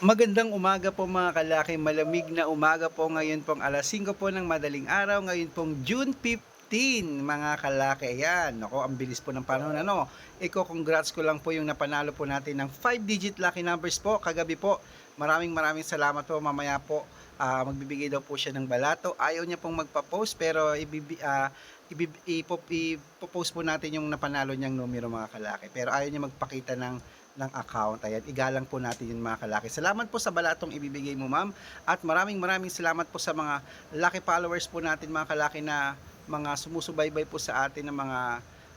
Magandang umaga po mga kalaki, malamig na umaga po ngayon pong alas 5 po ng madaling araw, ngayon pong June 15 mga kalaki. Ayan, ako ang bilis po ng panahon ano. Iko congrats ko lang po yung napanalo po natin ng 5 digit lucky numbers po kagabi po. Maraming maraming salamat po mamaya po. ah, magbibigay daw po siya ng balato. Ayaw niya pong magpa-post pero ibibi, ah, ibib- ipop- ipopost po natin yung napanalo niyang numero mga kalaki. Pero ayaw niya magpakita ng ng account. Ayan, igalang po natin yun mga kalaki. Salamat po sa balatong ibibigay mo ma'am. At maraming maraming salamat po sa mga lucky followers po natin mga kalaki na mga sumusubaybay po sa atin ng mga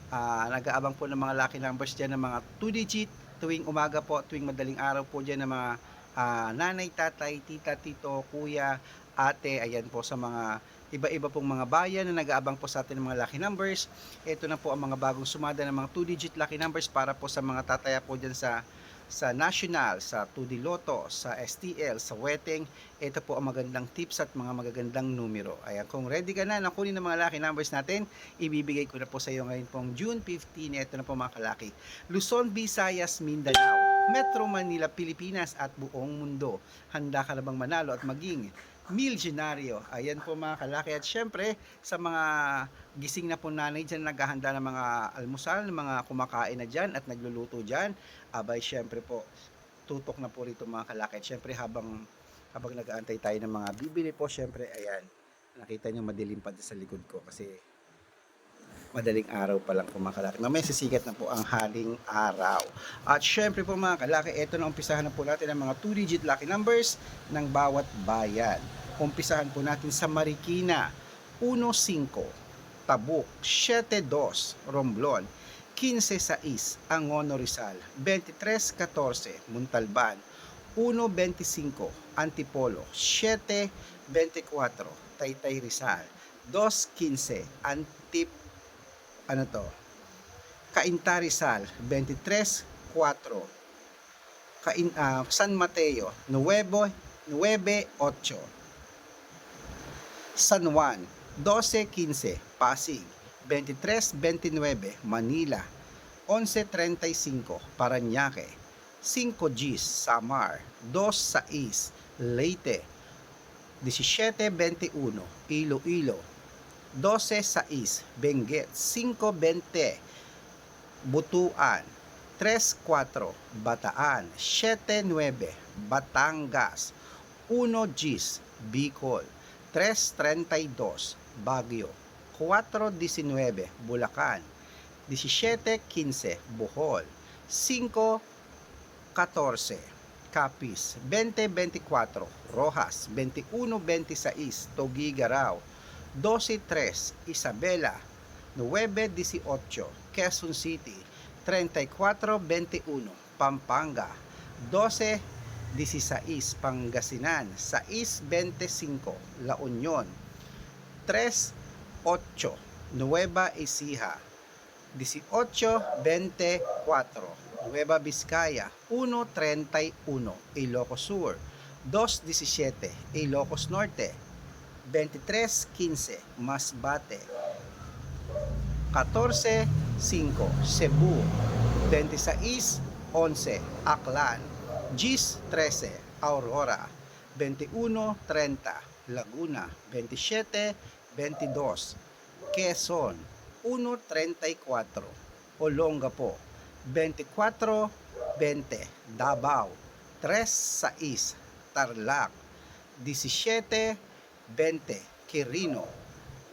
ah, nag-aabang po ng mga lucky numbers dyan ng mga 2 digit tuwing umaga po, tuwing madaling araw po dyan ng mga ah, nanay, tatay, tita, tito, kuya, ate, ayan po sa mga iba-iba pong mga bayan na nag-aabang po sa atin ng mga lucky numbers. Ito na po ang mga bagong sumada ng mga 2-digit lucky numbers para po sa mga tataya po dyan sa sa National, sa 2D Lotto, sa STL, sa Wedding. Ito po ang magandang tips at mga magagandang numero. Ayan, kung ready ka na na kunin ng mga lucky numbers natin, ibibigay ko na po sa iyo ngayon pong June 15. Ito na po mga kalaki. Luzon, Visayas, Mindanao, Metro Manila, Pilipinas at buong mundo. Handa ka na bang manalo at maging milyonaryo. Ayan po mga kalaki. At syempre, sa mga gising na po nanay dyan, naghahanda ng mga almusal, ng mga kumakain na dyan at nagluluto dyan, abay syempre po, tutok na po rito mga kalaki. At syempre habang, habang nag-aantay tayo ng mga bibili po, syempre, ayan, nakita nyo madilim pa sa likod ko kasi madaling araw pa lang po mga kalaki. Mamaya sisikat na po ang haling araw. At syempre po mga kalaki, ito na umpisahan na po natin ang mga 2-digit lucky numbers ng bawat bayan. Umpisahan po natin sa Marikina, 1-5, Tabuk, 7-2, Romblon, 15-6, Angono Rizal, 23-14, Muntalban, 1-25, Antipolo, 7-24, Taytay Rizal, 2-15, Antip ano to? Cainta Rizal, 23-4. Cain, ah, San Mateo, 9, 9-8. San Juan, 12-15. Pasig, 23-29. Manila, 11-35. Paranaque, 5 Gs. Samar, 2-6. Leyte, 17-21. Iloilo, 12-6, Benguet, 5-20, Butuan, 3-4, Bataan, 7-9, Batangas, 1 Gis, Bicol, 3-32, Baguio, 4-19, Bulacan, 17-15, Bohol, 5-14, Capiz, 20-24, Rojas, 21-26, Togigaraw, 12-3, Isabela, 9-18, Quezon City, 34-21, Pampanga, 12-16, Pangasinan, 6-25, La Union, 3-8, Nueva Ecija, 18-24, Nueva Vizcaya, 1-31, Ilocos Sur, 2-17, Ilocos Norte, 23-15 Masbate 14-5 Cebu. 26-11 Aklan. Gis 13 Aurora. 21-30 Laguna. 27-22 Quezon. 1-34 Olongapo. 24-20 Davao. 3-6 Tarlac. 17 20, Quirino,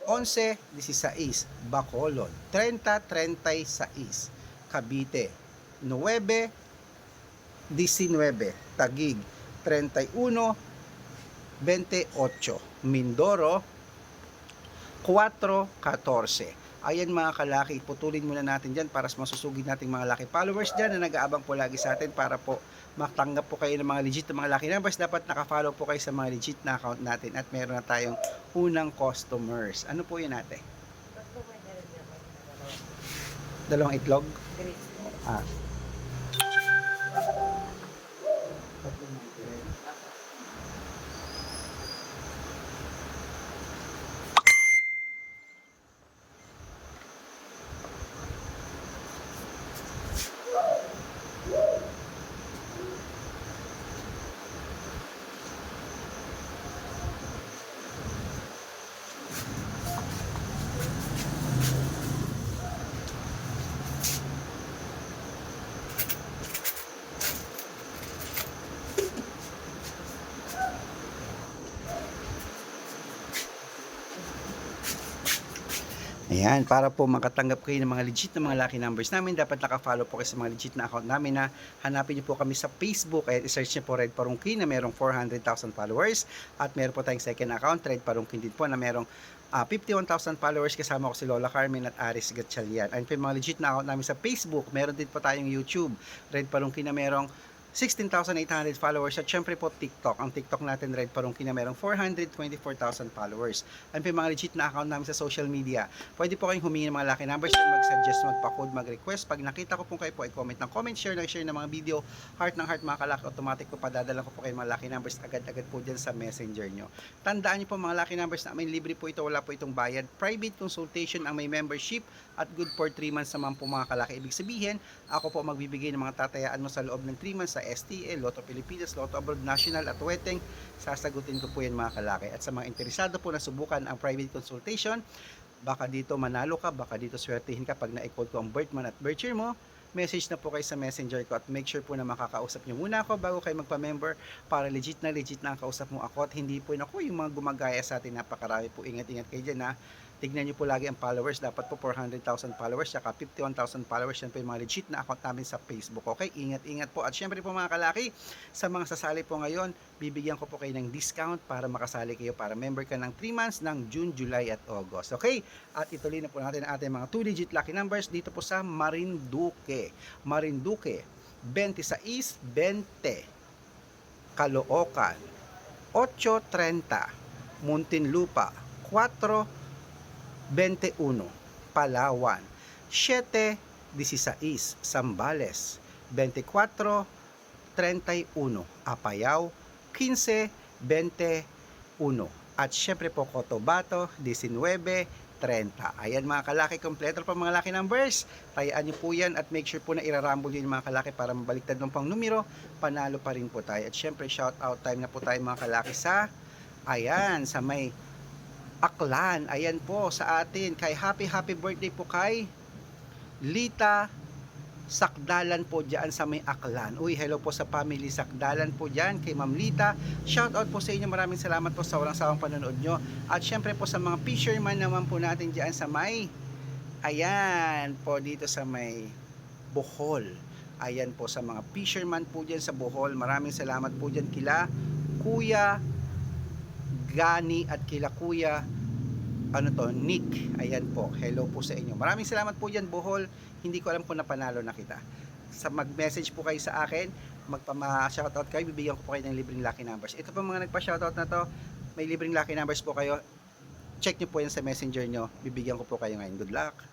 11, 16, Bacolod, 30, 36, Cavite, 9, 19, Tagig, 31, 28, Mindoro, 4, 14. Ayan mga kalaki, putulin muna natin dyan para masusugid nating mga laki followers dyan na nag-aabang po lagi sa atin para po matanggap po kayo ng mga legit na mga lucky numbers, dapat nakafollow po kayo sa mga legit na account natin at meron na tayong unang customers. Ano po yun ate? Dalawang itlog? Ah. Ayan, para po makatanggap kayo ng mga legit na mga lucky numbers namin, dapat naka-follow po kayo sa mga legit na account namin na hanapin niyo po kami sa Facebook at i-search niyo po Red Parungkin na merong 400,000 followers at meron po tayong second account, Red Parungkin din po na merong ah, 51,000 followers kasama ko si Lola Carmen at Aris Gatchalian. Ayun po mga legit na account namin sa Facebook. Meron din po tayong YouTube, Red Parungkin na merong 16,800 followers at syempre po TikTok. Ang TikTok natin Red Parungkin na merong 424,000 followers. Ayun po yung mga legit na account namin sa social media. Pwede po kayong humingi ng mga lucky numbers and mag-suggest, magpa-code, mag-request. Pag nakita ko po kayo po, i-comment ng comment, share ng share ng mga video, heart ng heart mga kalaki, automatic po padadala ko po kayo mga lucky numbers agad-agad po dyan sa messenger nyo. Tandaan nyo po mga lucky numbers na may libre po ito, wala po itong bayad. Private consultation ang may membership at good for 3 months naman po mga kalaki. Ibig sabihin, ako po magbibigay ng mga tatayaan mo sa loob ng 3 months sa STA, Lotto Pilipinas, Lotto Abroad National at Weteng. Sasagutin ko po yan mga kalaki. At sa mga interesado po na subukan ang private consultation, baka dito manalo ka, baka dito swertihin ka pag na-code ko ang birth month at birth year mo, message na po kayo sa messenger ko at make sure po na makakausap nyo muna ako bago kayo magpa-member para legit na legit na ang kausap mo ako at hindi po yun ako yung mga gumagaya sa atin napakarami po ingat-ingat kayo dyan ha tignan nyo po lagi ang followers. Dapat po 400,000 followers saka 51,000 followers. Yan po yung mga legit na account namin sa Facebook okay? Ingat-ingat po. At syempre po mga kalaki sa mga sasali po ngayon bibigyan ko po kayo ng discount para makasali kayo para member ka ng 3 months ng June, July at August okay? At ituloy na po natin ang ating mga 2 digit lucky numbers dito po sa Marinduque. Marinduque 26 20 Caloocan 8.30 Muntinlupa 4 21 Palawan 7.16 Zambales 24 31 Apayao 15 21 at syempre po Cotabato 19 30. Ayan mga kalaki, kompleto po mga laki numbers. Tayaan nyo po yan at make sure po na irarambol yun mga kalaki para mabaliktad ng pang numero. Panalo pa rin po tayo. At syempre shout out time na po tayo mga kalaki sa ayan, sa may Aklan. Ayan po sa atin. Kay happy happy birthday po kay Lita Sakdalan po dyan sa may Aklan. Uy, hello po sa family Sakdalan po dyan kay Ma'am Lita. Shout out po sa inyo. Maraming salamat po sa walang sawang panonood nyo. At syempre po sa mga fisherman naman po natin dyan sa may ayan po dito sa may Bohol. Ayan po sa mga fisherman po dyan sa Bohol. Maraming salamat po dyan kila Kuya Gani at kila Kuya ano to, Nick. Ayan po. Hello po sa inyo. Maraming salamat po dyan, Bohol. Hindi ko alam kung napanalo na kita. Sa mag-message po kayo sa akin, magpama-shoutout kayo, bibigyan ko po kayo ng libreng lucky numbers. Ito po mga nagpa-shoutout na to, may libreng lucky numbers po kayo. Check nyo po yan sa messenger nyo. Bibigyan ko po kayo ngayon. Good luck!